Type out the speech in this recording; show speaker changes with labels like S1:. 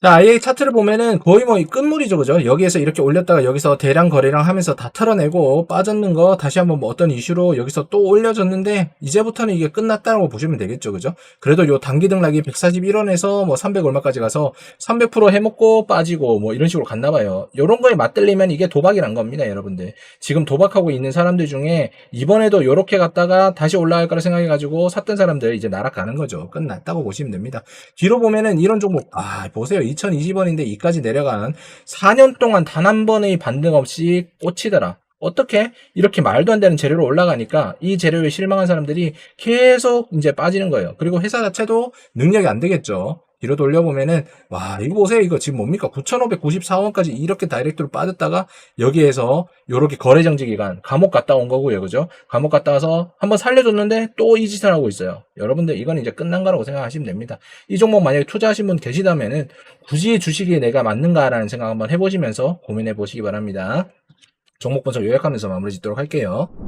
S1: 자, IA 차트를 보면은 거의 뭐 끝물이죠, 그죠? 여기에서 이렇게 올렸다가 여기서 대량 거래량 하면서 다 털어내고 빠졌는 거 다시 한번 뭐 어떤 이슈로 여기서 또 올려줬는데 이제부터는 이게 끝났다고 보시면 되겠죠, 그죠? 그래도 요 단기 등락이 141원에서 뭐 300 얼마까지 가서 300% 해먹고 빠지고 뭐 이런 식으로 갔나 봐요. 요런 거에 맞들리면 이게 도박이란 겁니다, 여러분들. 지금 도박하고 있는 사람들 중에 이번에도 요렇게 갔다가 다시 올라갈 거라 생각해가지고 샀던 사람들 이제 날아가는 거죠. 끝났다고 보시면 됩니다. 뒤로 보면은 이런 종목, 아, 보세요. 2020원인데 이까지 내려간 4년 동안 단 한 번의 반등 없이 꽂히더라. 어떻게 이렇게 말도 안 되는 재료로 올라가니까 이 재료에 실망한 사람들이 계속 이제 빠지는 거예요. 그리고 회사 자체도 능력이 안 되겠죠. 뒤로 돌려보면은 와 이거 보세요. 이거 지금 뭡니까? 9,594원까지 이렇게 다이렉트로 빠졌다가 여기에서 요렇게 거래 정지 기간 감옥 갔다 온 거고요. 그죠? 감옥 갔다 와서 한번 살려줬는데 또 이 짓을 하고 있어요. 여러분들 이건 이제 끝난 거라고 생각하시면 됩니다. 이 종목 만약에 투자하신 분 계시다면은 굳이 주식이 내가 맞는가라는 생각 한번 해보시면서 고민해 보시기 바랍니다. 종목 분석 요약하면서 마무리 짓도록 할게요